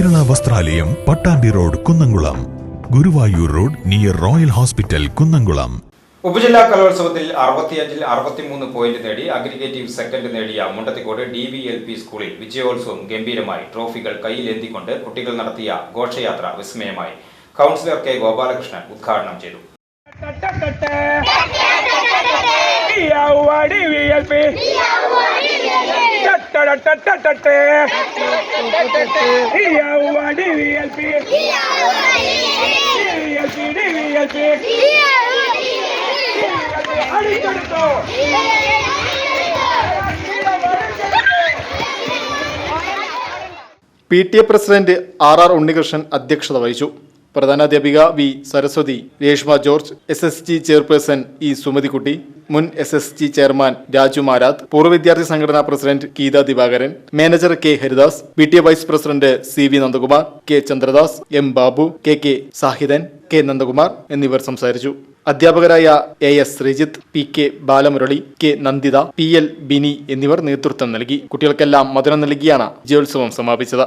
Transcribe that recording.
വസ്ത്രാലയം Pattambi road Kunnamkulam. Guruvayur road near royal hospital Kunnamkulam. ഉപജില്ലാ കലോത്സവത്തിൽ അറുപത്തിയഞ്ചിൽ അറുപത്തിമൂന്ന് പോയിന്റ് നേടി അഗ്രിഗേറ്റീവ് സെക്കൻഡ് നേടിയ Mundathikode D V L P സ്കൂളിൽ വിജയോത്സവം ഗംഭീരമായി. ട്രോഫികൾ കയ്യിലേന്തിക്കൊണ്ട് കുട്ടികൾ നടത്തിയ ഘോഷയാത്ര വിസ്മയമായി. കൗൺസിലർ കെ ഗോപാലകൃഷ്ണൻ ഉദ്ഘാടനം ചെയ്തു. P T A president R R Unnikrishnan അധ്യക്ഷത വഹിച്ചു. പ്രധാനാധ്യാപിക V Saraswathi Reshma George S S G chairperson E Sumathikutty മുൻ S S G chairman Raju Marath പൂർവ വിദ്യാർത്ഥി സംഘടനാ president Geetha Divakaran manager K Haridas B T A vice president C V Nandakumar K Chandradas M Babu K K Sahidan K Nandakumar എന്നിവർ സംസാരിച്ചു. അധ്യാപകരായ A S Sreejith P K Balamurali K Nanditha P L Bini എന്നിവർ നേതൃത്വം നൽകി. കുട്ടികൾക്കെല്ലാം മധുരം നൽകിയാണ് വിജയോത്സവം സമാപിച്ചത്.